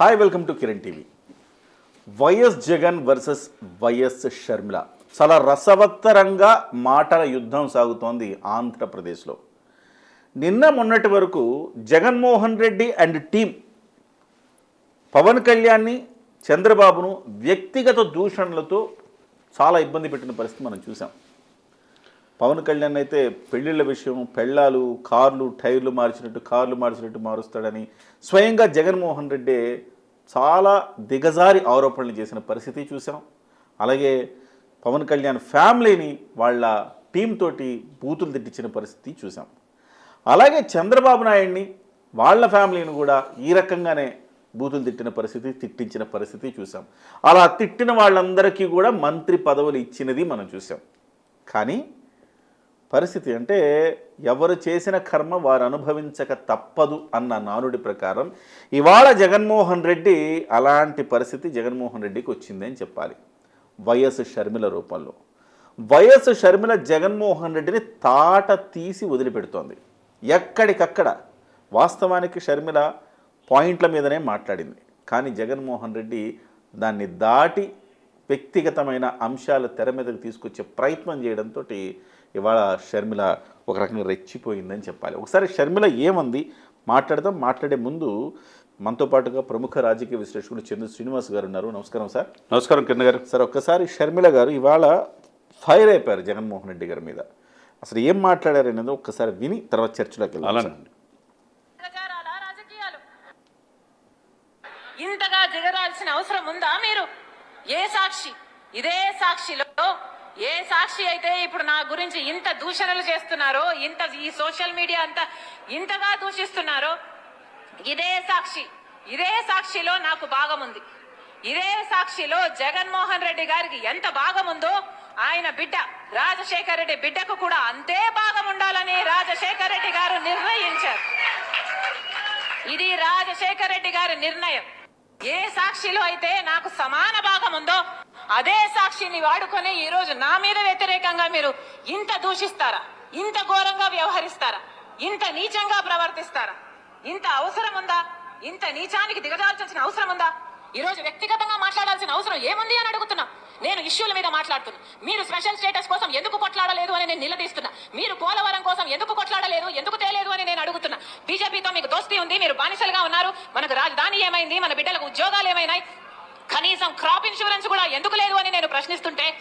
Hi welcome to Kiran TV YS Jagan versus YS Sharmila. చాలా రసవత్తరంగా మాటల యుద్ధం సాగుతోంది ఆంధ్రప్రదేశ్లో. నిన్న మొన్నటి వరకు జగన్మోహన్ రెడ్డి అండ్ టీం పవన్ కళ్యాణ్ని చంద్రబాబును వ్యక్తిగత దూషణలతో చాలా ఇబ్బంది పెట్టిన పరిస్థితి మనం చూసాం. పవన్ కళ్యాణ్ అయితే పెళ్ళిళ్ళ విషయం పెళ్ళాలు కార్లు టైర్లు మార్చినట్టు కార్లు మార్చినట్టు మారుస్తాడని స్వయంగా జగన్మోహన్ రెడ్డి చాలా దిగజారి ఆరోపణలు చేసిన పరిస్థితి చూసాం అలాగే పవన్ కళ్యాణ్ ఫ్యామిలీని వాళ్ళ టీం తోటి బూతులు తిట్టించిన పరిస్థితి చూసాం అలాగే చంద్రబాబు నాయుడిని వాళ్ళ ఫ్యామిలీని కూడా ఈ రకంగానే బూతులు తిట్టిన పరిస్థితి తిట్టించిన పరిస్థితి చూసాం అలా తిట్టిన వాళ్ళందరికీ కూడా మంత్రి పదవులు ఇచ్చినది మనం చూసాం కానీ పరిస్థితి అంటే ఎవరు చేసిన కర్మ వారు అనుభవించక తప్పదు అన్న నానుడి ప్రకారం ఇవాళ జగన్మోహన్ రెడ్డి అలాంటి పరిస్థితి జగన్మోహన్ రెడ్డికి వచ్చిందని చెప్పాలి. వైఎస్ షర్మిల రూపంలో. వైఎస్ షర్మిల జగన్మోహన్ రెడ్డిని తాట తీసి వదిలిపెడుతోంది. ఎక్కడికక్కడ. వాస్తవానికి షర్మిల పాయింట్ల మీదనే మాట్లాడింది. కానీ జగన్మోహన్ రెడ్డి దాన్ని దాటి వ్యక్తిగతమైన అంశాలు తెర మీదకి తీసుకొచ్చే ప్రయత్నం చేయడంతో ఇవాళ షర్మిల ఒక రకంగా రెచ్చిపోయిందని చెప్పాలి. ఒకసారి షర్మిల ఏమంది? మాట్లాడదాం. మాట్లాడే ముందు మనతో పాటుగా ప్రముఖ రాజకీయ విశ్లేషకుడు చంద్ర శ్రీనివాస్ గారు ఉన్నారు. నమస్కారం సార్. నమస్కారం కిరణ్ గారు. సార్ ఒక్కసారి షర్మిల గారు ఇవాళ ఫైర్ అయిపోయారు జగన్మోహన్ రెడ్డి గారి మీద. అసలు ఏం మాట్లాడారు అనేది ఒక్కసారి విని తర్వాత చర్చలోకి రాజకీయాలు. ఇంతగా దిగరాల్సిన అవసరం ఉందా మీరు? ఏ సాక్షి? ఇదే సాక్షిలో ఏ సాక్షి అయితే ఇప్పుడు నా గురించి ఇంత దూషణలు చేస్తున్నారో ఇంత ఈ సోషల్ మీడియా అంతా ఇంతగా దూషిస్తున్నారో ఇదే సాక్షి. ఇదే సాక్షిలో నాకు భాగం ఉంది. ఇదే సాక్షిలో జగన్మోహన్ రెడ్డి గారికి ఎంత భాగం ఉందో ఆయన బిడ్డ రాజశేఖర రెడ్డి బిడ్డకు కూడా అంతే భాగం ఉండాలని రాజశేఖర్ రెడ్డి గారు నిర్ణయించారు. ఇది రాజశేఖర్ రెడ్డి గారి నిర్ణయం. ఏ సాక్షిలో అయితే నాకు సమాన భాగం ఉందో అదే సాక్షిని వాడుకొని ఈరోజు నా మీద వ్యతిరేకంగా మీరు ఇంత దూషిస్తారా? ఇంత ఘోరంగా వ్యవహరిస్తారా? ఇంత నీచంగా ప్రవర్తిస్తారా? ఇంత అవసరం ఉందా? ఇంత నీచానికి దిగజాల్సిన అవసరం ఉందా? ఈరోజు వ్యక్తిగతంగా మాట్లాడాల్సిన అవసరం ఏముంది అని అడుగుతున్నా. నేను ఇష్యూల మీద మాట్లాడుతున్నా. మీరు స్పెషల్ స్టేటస్ కోసం ఎందుకు కొట్లాడలేదు అని నేను నిలదీస్తున్నా. మీరు పోలవరం కోసం ఎందుకు కొట్లాడలేదు ఎందుకు తేలేదు అని నేను అడుగుతున్నా. బీజేపీతో మీకు దోస్తీ ఉంది మీరు బానిసలుగా ఉన్నారు. మనకు రాజధాని ఏమైంది మన బిడ్డలకు ఉద్యోగాలు ఏమైనాయి కనీసం క్రాప్ ఇన్సూరెన్స్ కూడా ఎందుకు లేదు అని నేను ప్రశ్నిస్తుంటే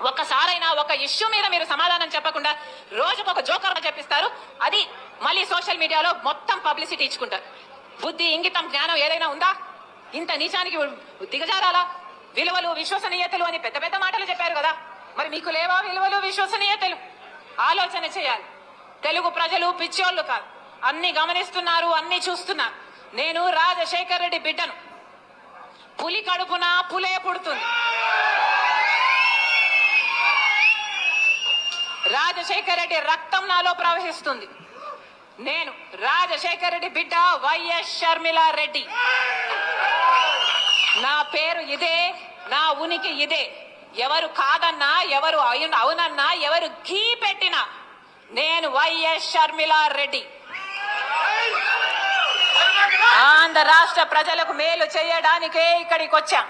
ఒక్కసారైనా ఒక ఇష్యూ మీద మీరు సమాధానం చెప్పకుండా రోజుకు ఒక జోకర్ చెప్పిస్తారు. అది మళ్ళీ సోషల్ మీడియాలో మొత్తం పబ్లిసిటీ ఇచ్చుకుంటారు. బుద్ధి ఇంగితం జ్ఞానం ఏదైనా ఉందా? ఇంత నీచానికి దిగజారాలా? విలువలు విశ్వసనీయతలు అని పెద్ద పెద్ద మాటలు చెప్పారు కదా. మరి మీకు లేవా విలువలు విశ్వసనీయతలు? ఆలోచన చేయాలి. తెలుగు ప్రజలు పిచ్చోళ్ళు కాదు. అన్ని గమనిస్తున్నారు అన్ని చూస్తున్నారు. నేను రాజశేఖర్ రెడ్డి బిడ్డను. పులి కడుపున పులే పుడుతుంది. రాజశేఖర్ రెడ్డి రక్తం నాలో ప్రవహిస్తుంది. నేను రాజశేఖర్ రెడ్డి బిడ్డ వైఎస్ షర్మిల రెడ్డి నా పేరు ఇదే నా ఉనికి ఇదే. ఎవరు కాదన్నా ఎవరు అవునన్నా ఎవరు ఘీ పెట్టినా నేను వైఎస్ షర్మిల రెడ్డి ఆంధ్ర రాష్ట్ర ప్రజలకు మేలు చేయడానికే ఇక్కడికి వచ్చాం.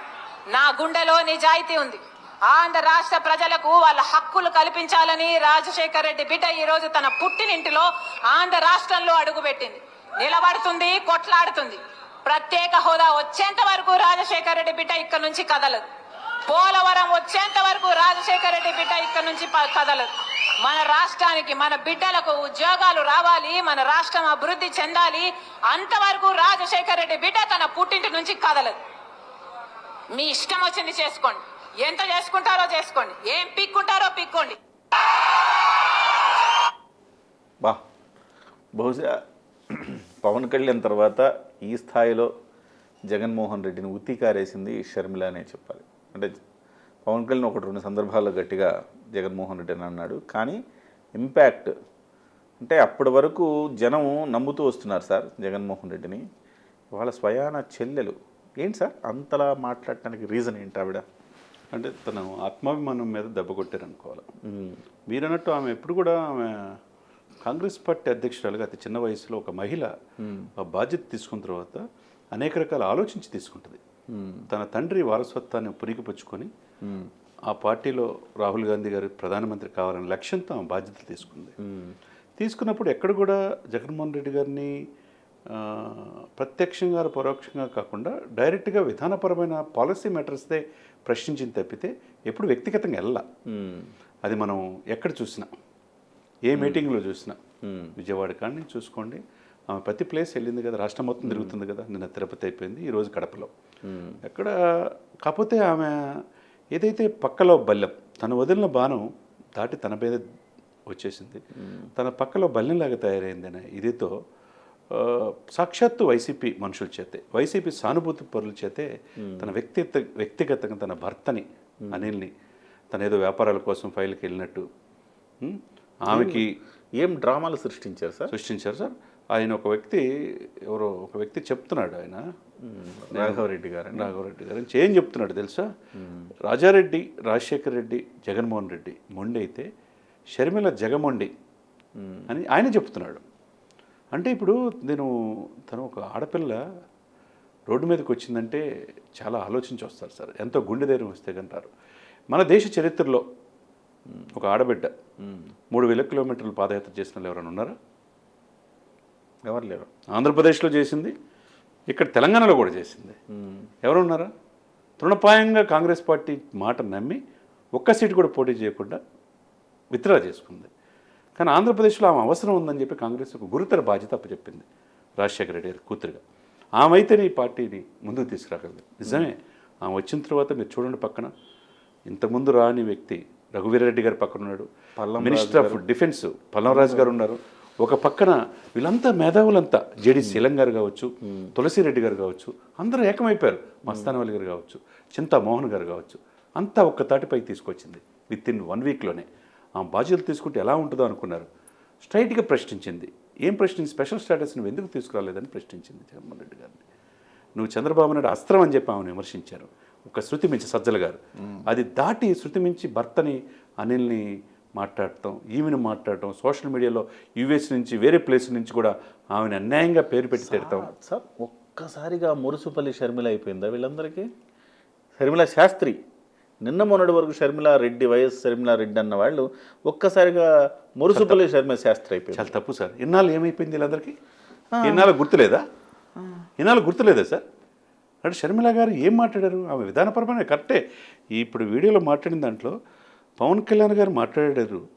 నా గుండెలో నిజాయితీ ఉంది. ఆంధ్ర రాష్ట్ర ప్రజలకు వాళ్ళ హక్కులు కల్పించాలని రాజశేఖర్ రెడ్డి బిడ్డ ఈ రోజు తన పుట్టినింటిలో ఆంధ్ర రాష్ట్రంలో అడుగుపెట్టింది. నిలబడుతుంది కొట్లాడుతుంది. ప్రత్యేక హోదా వచ్చేంత వరకు రాజశేఖర్ రెడ్డి బిడ్డ ఇక్కడ నుంచి కదలదు. పోలవరం వచ్చేంత వరకు రాజశేఖర్ రెడ్డి బిడ్డ ఇక్కడ నుంచి ప- కదలదు. మన రాష్ట్రానికి మన బిడ్డలకు ఉద్యోగాలు రావాలి మన రాష్ట్రం అభివృద్ధి చెందాలి. అంతవరకు రాజశేఖర్ రెడ్డి బిడ్డ తన పుట్టింటి నుంచి కదలదు. మీ ఇష్టం వచ్చింది చేసుకోండి. ఎంత చేసుకుంటారో చేసుకోండి. ఏం పిక్కుంటారో పిక్కోండి. బా బహుశా పవన్ కళ్యాణ్ తర్వాత ఈ స్థాయిలో జగన్మోహన్ రెడ్డిని ఉత్తికారేసింది షర్మిల అనే చెప్పాలి. అంటే పవన్ కళ్యాణ్ ఒకటి రెండు సందర్భాల్లో గట్టిగా జగన్మోహన్ రెడ్డి అని అన్నాడు. కానీ ఇంపాక్ట్ అంటే అప్పటి వరకు జనం నమ్ముతూ వస్తున్నారు సార్ జగన్మోహన్ రెడ్డిని. వాళ్ళ స్వయాన చెల్లెలు. ఏంటి సార్? అంతలా మాట్లాడటానికి రీజన్ ఏంటి ఆవిడ? అంటే తను ఆత్మాభిమానం మీద దెబ్బ కొట్టారనుకోవాలి. మీరన్నట్టు ఆమె ఎప్పుడు కూడా ఆమె కాంగ్రెస్ పార్టీ అధ్యక్షురాలుగా అతి చిన్న వయసులో ఒక మహిళ ఆ బాధ్యత తీసుకున్న తర్వాత అనేక రకాల ఆలోచించి తీసుకుంటుంది. తన తండ్రి వారసత్వాన్ని పురిగిపుచ్చుకొని ఆ పార్టీలో రాహుల్ గాంధీ గారు ప్రధానమంత్రి కావాలనే లక్ష్యంతో ఆమె బాధ్యతలు తీసుకుంది. తీసుకున్నప్పుడు ఎక్కడ కూడా జగన్మోహన్ రెడ్డి గారిని ప్రత్యక్షంగా పరోక్షంగా కాకుండా డైరెక్ట్గా విధానపరమైన పాలసీ మ్యాటర్స్దే ప్రశ్నించింది తప్పితే ఎప్పుడు వ్యక్తిగతంగా వెళ్ళా అది మనం ఎక్కడ చూసినా ఏ మీటింగ్లో చూసినా. విజయవాడ కానీ చూసుకోండి. ఆమె ప్రతి ప్లేస్ వెళ్ళింది కదా రాష్ట్రం మొత్తం తిరుగుతుంది కదా నిన్న తిరుపతి అయిపోయింది ఈరోజు కడపలో. ఎక్కడ కాకపోతే ఆమె ఏదైతే పక్కలో బల్లెం తను వదిలిన బాణం దాటి తన మీద వచ్చేసింది. తన పక్కలో బల్లెంలాగా తయారైందనే ఇదితో సాక్షాత్తు వైసీపీ మనుషుల చేతే వైసీపీ సానుభూతి పరుల చేతే తన వ్యక్తిగత వ్యక్తిగతంగా తన భర్తని అనిల్ని తన ఏదో వ్యాపారాల కోసం ఫైల్కి వెళ్ళినట్టు? ఆమెకి ఏం డ్రామాలు సృష్టించారు సార్? సృష్టించారు సార్. ఆయన ఒక వ్యక్తి ఎవరో ఒక వ్యక్తి చెప్తున్నాడు ఆయన. రాఘవరెడ్డి గారు రాఘవరెడ్డి గారు ఏం చెప్తున్నాడు తెలుసా? రాజారెడ్డి రాజశేఖర్ రెడ్డి జగన్మోహన్ రెడ్డి మొండి అయితే షర్మిల జగమొండి అని ఆయన చెప్తున్నాడు. అంటే ఇప్పుడు నేను తను ఒక ఆడపిల్ల రోడ్డు మీదకి వచ్చిందంటే చాలా ఆలోచించి వస్తారు సార్. ఎంతో గుండె ధైర్యం వస్తే కంటారు. మన దేశ చరిత్రలో ఒక ఆడబిడ్డ మూడు వేల కిలోమీటర్లు పాదయాత్ర చేసిన వాళ్ళు ఎవరైనా ఉన్నారా? ఎవరు లేరు. ఆంధ్రప్రదేశ్లో చేసింది ఇక్కడ తెలంగాణలో కూడా చేసింది. ఎవరు ఉన్నారా తృణపాయంగా కాంగ్రెస్ పార్టీ మాట నమ్మి ఒక్క సీటు కూడా పోటీ చేయకుండా విత్డ్రా చేసుకుంది. కానీ ఆంధ్రప్రదేశ్లో ఆమె అవసరం ఉందని చెప్పి కాంగ్రెస్ ఒక గురుతర బాధ్యత అప్పచెప్పింది రాజశేఖర రెడ్డి గారి కూతురుగా. ఆమె అయితేనే ఈ పార్టీని ముందుకు తీసుకురాగలదు నిజమే ఆమె వచ్చిన తర్వాత మీరు చూడండి పక్కన ఇంతకుముందు రాని వ్యక్తి రఘువీరారెడ్డి గారి పక్కన ఉన్నాడు. మినిస్టర్ ఆఫ్ డిఫెన్స్ పల్లవరాజు గారు ఉన్నారు. ఒక పక్కన వీళ్ళంతా మేధావులంతా జేడి శీలం గారు కావచ్చు తులసిరెడ్డి గారు కావచ్చు అందరూ ఏకమైపోయారు. మస్తానవల్లి గారు కావచ్చు చింతా మోహన్ గారు కావచ్చు అంతా ఒక్క తాటిపై తీసుకొచ్చింది. విత్ ఇన్ వన్ వీక్లోనే ఆ బాధ్యతలు తీసుకుంటే ఎలా ఉంటుందో అనుకున్నారు. స్ట్రైట్గా ప్రశ్నించింది. ఏం ప్రశ్నించి స్పెషల్ స్టేటస్ నువ్వు ఎందుకు తీసుకురాలేదని ప్రశ్నించింది జగన్మోహన్ రెడ్డి గారిని. నువ్వు చంద్రబాబు నాయుడు అస్త్రం అని చెప్పి ఆమెను విమర్శించారు. ఒక శృతి మించి సజ్జల గారు. అది దాటి శృతి మించి భర్తని అనిల్ని మాట్లాడటం ఈమెను మాట్లాడటం సోషల్ మీడియాలో యూఎస్ నుంచి వేరే ప్లేస్ నుంచి కూడా ఆమెను అన్యాయంగా పేరు పెట్టి తిడతాం. సార్ ఒక్కసారిగా మురుసుపల్లి షర్మిల అయిపోయిందా వీళ్ళందరికీ? షర్మిల శాస్త్రి నిన్న మొన్నటి వరకు షర్మిల రెడ్డి వైఎస్ షర్మిల రెడ్డి అన్న వాళ్ళు ఒక్కసారిగా మురుసుపల్లి షర్మిల శాస్త్రి అయిపోయింది. చాలా తప్పు సార్. ఇన్నాళ్ళు ఏమైపోయింది వీళ్ళందరికీ? ఇన్నాళ్ళు గుర్తులేదా? ఇన్నాళ్ళు గుర్తులేదా సార్? అంటే షర్మిల గారు ఏం మాట్లాడారు? ఆమె విధానపరమైన కరెక్టే. ఇప్పుడు వీడియోలో మాట్లాడిన దాంట్లో పవన్ కళ్యాణ్ గారు మాట్లాడారు.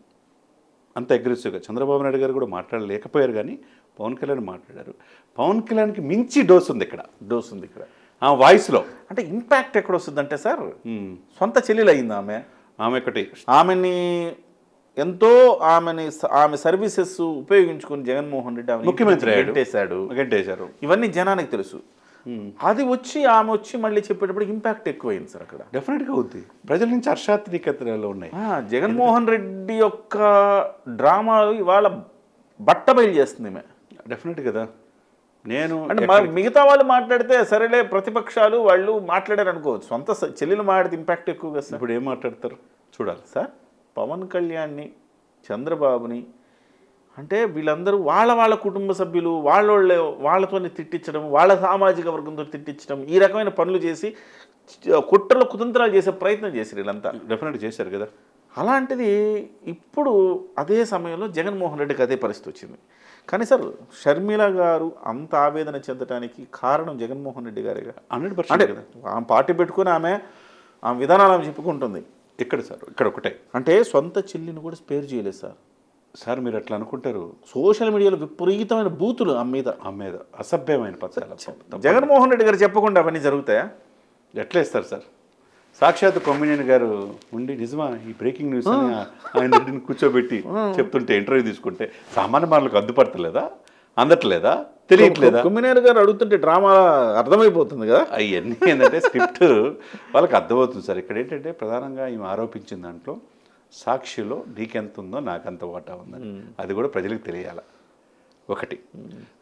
అంత అగ్రెసివ్గా చంద్రబాబు నాయుడు గారు కూడా మాట్లాడలేకపోయారు కానీ పవన్ కళ్యాణ్ మాట్లాడారు. పవన్ కళ్యాణ్కి మించి డోస్ ఉంది ఇక్కడ. డోస్ ఉంది ఇక్కడ. ఆ వాయిస్లో. అంటే ఇంపాక్ట్ ఎక్కడ వస్తుందంటే సార్ సొంత చెల్లెలు అయింది ఆమె. ఆమె ఒకటి. ఆమెని ఎంతో ఆమెని ఆమె సర్వీసెస్ ఉపయోగించుకుని జగన్మోహన్ రెడ్డి ముఖ్యమంత్రి. గెంటేశాడు. గంటేశారు. ఇవన్నీ జనానికి తెలుసు. అది వచ్చి ఆమె వచ్చి మళ్ళీ చెప్పేటప్పుడు ఇంపాక్ట్ ఎక్కువైంది సార్ అక్కడ. డెఫినెట్గా అవుద్ది. ప్రజల నుంచి హర్షాత్మికతలు ఉన్నాయి. జగన్మోహన్ రెడ్డి యొక్క డ్రామా ఇవాళ బట్టబయలు చేస్తుంది ఈమె. డెఫినెట్ కదా. నేను అంటే మిగతా వాళ్ళు మాట్లాడితే సరేలే ప్రతిపక్షాలు వాళ్ళు మాట్లాడారు అనుకోవచ్చు. సొంత చెల్లెలు మాట్లాడితే ఇంపాక్ట్ ఎక్కువ కదా సార్. ఇప్పుడు ఏం మాట్లాడతారు? చూడాలి. సార్ పవన్ కళ్యాణ్ని చంద్రబాబుని అంటే వీళ్ళందరూ వాళ్ళ వాళ్ళ కుటుంబ సభ్యులు వాళ్ళ వాళ్ళతోనే తిట్టించడం వాళ్ళ సామాజిక వర్గంతో తిట్టించడం ఈ రకమైన పనులు చేసి కుట్రలు కుతంత్రాలు చేసే ప్రయత్నం చేశారు వీళ్ళంతా. డెఫినెట్ చేశారు కదా? అలాంటిది ఇప్పుడు అదే సమయంలో జగన్మోహన్ రెడ్డికి అదే పరిస్థితి వచ్చింది. కానీ సార్ షర్మిల గారు అంత ఆవేదన చెందడానికి కారణం జగన్మోహన్ రెడ్డి గారేగా హండ్రెడ్ పర్సెంట్ కదా. ఆమె పార్టీ పెట్టుకుని ఆమె ఆమె విధానాలు ఆమె చెప్పుకుంటుంది. ఇక్కడ సార్ ఇక్కడ ఒకటే. అంటే సొంత చెల్లిని కూడా స్పేర్ చేయలేదు సార్. సార్ మీరు అట్లా అనుకుంటారు? సోషల్ మీడియాలో విపరీతమైన బూతులు ఆమె మీద. ఆ మీద. అసభ్యమైన పదాలు జగన్మోహన్ రెడ్డి గారు చెప్పకుండా అవన్నీ జరుగుతాయా? ఎట్లా ఇస్తారు సార్? సాక్షాత్ కొమ్మినేని గారు ఉండి నిజమా ఈ బ్రేకింగ్ న్యూస్ ఆయన రెడ్డిని కూర్చోబెట్టి చెప్తుంటే ఇంటర్వ్యూ తీసుకుంటే సామాన్య మాటలకు అద్దుపడతలేదా? అందట్లేదా? తెలియట్లేదా? కుమ్మినేని గారు అడుగుతుంటే డ్రామా అర్థమైపోతుంది కదా? అవన్నీ ఏంటంటే స్క్రిప్ట్ వాళ్ళకి అర్థమవుతుంది సార్. ఇక్కడ ఏంటంటే ప్రధానంగా ఈమె ఆరోపించిన దాంట్లో సాక్షిలో నీకెంత ఉందో నాకెంత వాటా ఉందని. అది కూడా ప్రజలకు తెలియాలి. ఒకటి.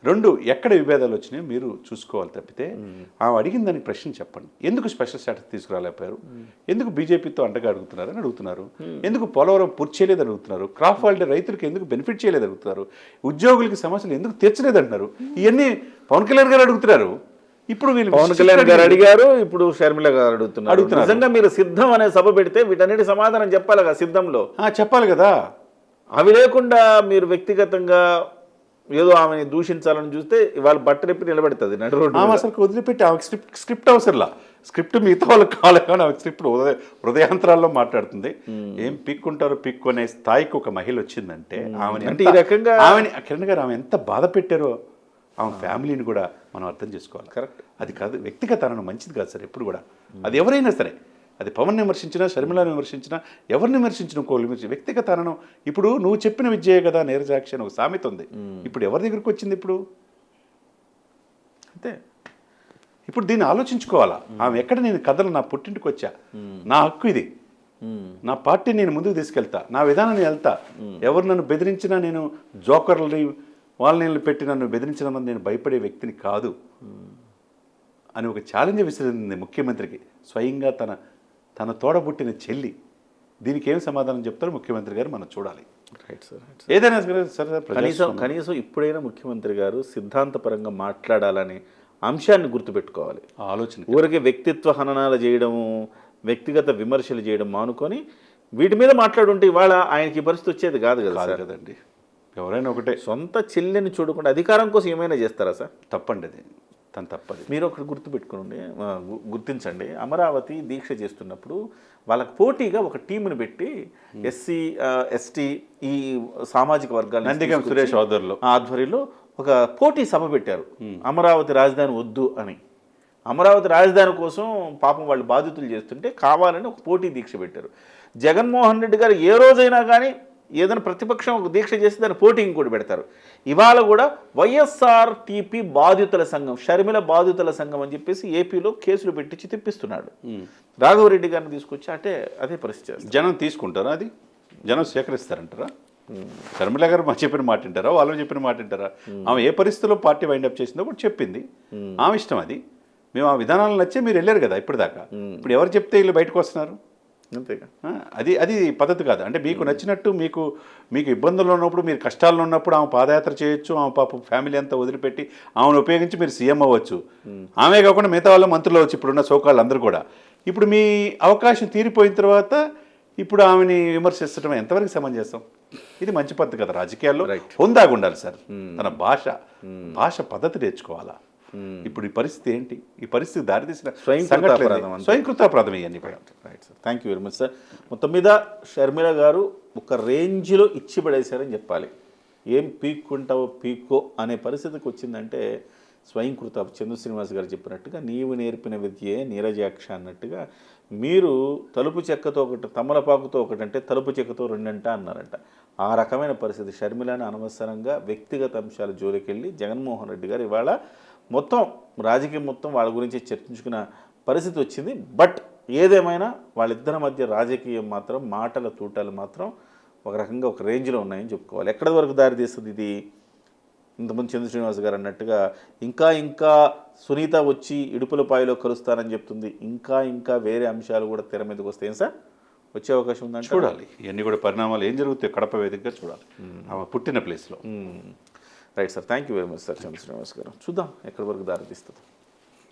రెండు ఎక్కడ విభేదాలు వచ్చినాయో మీరు చూసుకోవాలి తప్పితే ఆమె అడిగిన దానికి ప్రశ్న చెప్పండి. ఎందుకు స్పెషల్ స్టాటస్ తీసుకురాలేకపోయారు? ఎందుకు బీజేపీతో అండగా అడుగుతున్నారు అని అడుగుతున్నారు? ఎందుకు పోలవరం పూర్తి చేయలేదు అడుగుతున్నారు? క్రాప్ హాలిడే రైతులకు ఎందుకు బెనిఫిట్ చేయలేదు అడుగుతున్నారు? ఉద్యోగులకి సమస్యలు ఎందుకు తీర్చలేదు అంటున్నారు ఇవన్నీ పవన్ కళ్యాణ్ గారు అడుగుతున్నారు. ఇప్పుడు వీళ్ళు పవన్ కళ్యాణ్ గారు అడిగారు. ఇప్పుడు షర్మిల గారు అడుగుతున్నారు. అడుగుతున్నారు. నిజంగా మీరు సిద్ధం అనే సభ పెడితే వీటన్నిటి సమాధానం చెప్పాలి కదా సిద్ధంలో. ఆ, చెప్పాలి కదా. అవి లేకుండా మీరు వ్యక్తిగతంగా ఏదో ఆమెని దూషించాలని చూస్తే ఇవాళ బట్టరెప్పి నిలబెడుతుంది నడు రోడ్డు ఆమె. అసలు వదిలిపెట్టి ఆమె స్క్రిప్ట్ స్క్రిప్ట్ అవసరంలా. స్క్రిప్ట్ మిగతా వాళ్ళకి కావాలి కానీ ఆమె స్క్రిప్ట్ హృదయ హృదయాంతరాల్లో మాట్లాడుతుంది. ఏం పిక్కుంటారో పిక్కు అనే స్థాయికి ఒక మహిళ వచ్చిందంటే ఆమెని అంటే ఈ రకంగా- ఆమెని కిరణ్ గారు ఆమె ఎంత బాధ పెట్టారో ఆమె ఫ్యామిలీని కూడా మనం అర్థం చేసుకోవాలి. Correct. అది కాదు వ్యక్తిగత అనడం మంచిది కాదు సార్ ఎప్పుడు కూడా. అది ఎవరైనా సరే అది పవన్ విమర్శించినా షర్మిలను విమర్శించినా ఎవరిని విమర్శించిన ఇంకోళ్ళు విమర్శించిన వ్యక్తిగత అనడం ఇప్పుడు నువ్వు చెప్పిన విద్యే కదా నీరజాక్షి అని ఒక సామెత ఉంది. ఇప్పుడు ఎవరి దగ్గరికి వచ్చింది ఇప్పుడు? అంతే. ఇప్పుడు దీన్ని ఆలోచించుకోవాలా? ఆమె ఎక్కడ నేను కథలు నా పుట్టింటికి వచ్చా? నా హక్కు ఇది. నా పార్టీ నేను ముందుకు తీసుకెళ్తా. నా విధానం నేను వెళ్తా ఎవరు నన్ను బెదిరించినా నేను జోకర్లని వాళ్ళని పెట్టి నన్ను బెదిరించిన నేను భయపడే వ్యక్తిని కాదు. అని ఒక ఛాలెంజ్ విసిరింది ముఖ్యమంత్రికి. స్వయంగా తన తన తోడబుట్టిన చెల్లి. దీనికి ఏం సమాధానం చెప్తారో ముఖ్యమంత్రి గారు మనం చూడాలి. రైట్ సార్ ఏదైనా సరే సరే కనీసం. కనీసం ఇప్పుడైనా ముఖ్యమంత్రి గారు సిద్ధాంతపరంగా మాట్లాడాలనే అంశాన్ని గుర్తుపెట్టుకోవాలి. ఆలోచన. ఊరికి వ్యక్తిత్వ హననాలు చేయడము వ్యక్తిగత విమర్శలు చేయడం మానుకొని వీటి మీద మాట్లాడుంటే ఇవాళ ఆయనకి పరిస్థితి వచ్చేది కాదు కదా కాదు సార్ కదండి. ఎవరైనా ఒకటే. సొంత చెల్లెని చూడకుండా అధికారం కోసం ఏమైనా చేస్తారా సార్? తప్పండి అది. తన తప్పది. మీరు ఒకటి గుర్తుపెట్టుకోండి గుర్తించండి. అమరావతి దీక్ష చేస్తున్నప్పుడు వాళ్ళకి పోటీగా ఒక టీముని పెట్టి ఎస్సీ ఎస్టీ ఈ సామాజిక వర్గాలు నందిగం సురేష్ ఆధ్వర్యంలో. ఆధ్వర్యంలో ఒక పోటీ సభ పెట్టారు. అమరావతి రాజధాని వద్దు అని. అమరావతి రాజధాని కోసం పాపం వాళ్ళు బాధితులు చేస్తుంటే కావాలని ఒక పోటీ దీక్ష పెట్టారు. జగన్మోహన్ రెడ్డి గారు ఏ రోజైనా కానీ ఏదైనా ప్రతిపక్షం ఒక దీక్ష చేసి దాని పోటీ ఇంకోటి పెడతారు. ఇవాళ కూడా వైఎస్ఆర్ టీపీ బాధితుల సంఘం షర్మిల బాధితుల సంఘం అని చెప్పేసి ఏపీలో కేసులు పెట్టించి తెప్పిస్తున్నాడు. రాఘవరెడ్డి గారిని తీసుకొచ్చి అంటే అదే పరిస్థితి. జనం తీసుకుంటారా అది? జనం స్వీకరిస్తారంటారా? శర్మిల గారు మా చెప్పిన మాట వింటారా? వాళ్ళు చెప్పిన మాట వింటారా? ఆమె ఏ పరిస్థితిలో పార్టీ వైండప్ చేసిందో కూడా చెప్పింది. ఆమె ఇష్టం అది. మేము ఆ విధానాలు నచ్చే మీరు వెళ్ళారు కదా ఇప్పటిదాకా. ఇప్పుడు ఎవరు చెప్తే వీళ్ళు బయటకు వస్తున్నారు? అంతేగా. అది అది పద్ధతి కాదు. అంటే మీకు నచ్చినట్టు మీకు మీకు ఇబ్బందులు ఉన్నప్పుడు మీరు కష్టాల్లో ఉన్నప్పుడు ఆమె పాదయాత్ర చేయొచ్చు ఆమె పాప ఫ్యామిలీ అంతా వదిలిపెట్టి ఆమెను ఉపయోగించి మీరు సీఎం అవ్వచ్చు. ఆమె కాకుండా మిగతా వాళ్ళ మంత్రులు అవ్వచ్చు ఇప్పుడున్న సోకాళ్ళు అందరూ కూడా. ఇప్పుడు మీ అవకాశం తీరిపోయిన తర్వాత ఇప్పుడు ఆమెని విమర్శించడం ఎంతవరకు సమంజసం? ఇది మంచి పద్ధతి కదా రాజకీయాల్లో. హుందాగా ఉండాలి సార్. తన భాష భాష పద్ధతి నేర్చుకోవాలా? ఇప్పుడు ఈ పరిస్థితి ఏంటి? ఈ పరిస్థితి దారితీసిన స్వయంకృత అపరాధం ఇవన్నీ right sir thank you very much sir మొత్తం మీద షర్మిల గారు ఒక రేంజ్లో ఇచ్చి పడేశారని చెప్పాలి. ఏం పీక్కుంటావో పీక్కో అనే పరిస్థితికి వచ్చిందంటే స్వయంకృత చంద్ర శ్రీనివాస్ గారు చెప్పినట్టుగా నీవు నేర్పిన విద్యే నీరజాక్ష అన్నట్టుగా మీరు తలుపు చెక్కతో ఒకటి తమలపాకుతో ఒకటి అంటే తలుపు చెక్కతో రెండంట అన్నారంట. ఆ రకమైన పరిస్థితి షర్మిలని అనవసరంగా వ్యక్తిగత అంశాల జోలికెళ్ళి జగన్మోహన్ రెడ్డి గారు ఇవాళ మొత్తం రాజకీయం మొత్తం వాళ్ళ గురించి చర్చించుకున్న పరిస్థితి వచ్చింది. బట్ ఏదేమైనా వాళ్ళిద్దరి మధ్య రాజకీయం మాత్రం మాటల తూటాలు మాత్రం ఒక రకంగా ఒక రేంజ్లో ఉన్నాయని చెప్పుకోవాలి. ఎక్కడి వరకు దారి తీస్తుంది ఇది? ఇంతకుముందు చంద్ర శ్రీనివాస్ గారు అన్నట్టుగా ఇంకా ఇంకా సునీత వచ్చి ఇడుపులపాయలో కలుస్తానని చెప్తుంది. ఇంకా ఇంకా వేరే అంశాలు కూడా తెర మీదకి వస్తాయి. సార్? వచ్చే అవకాశం ఉందంటే చూడాలి. ఇవన్నీ కూడా పరిణామాలు ఏం జరుగుతాయి కడప వేదికగా చూడాలి. పుట్టిన ప్లేస్లో. Right sir thank you very much sir Chandra Srinivas గారు. చూద్దాం ఎక్కడి వరకు దారి తీస్తుంది.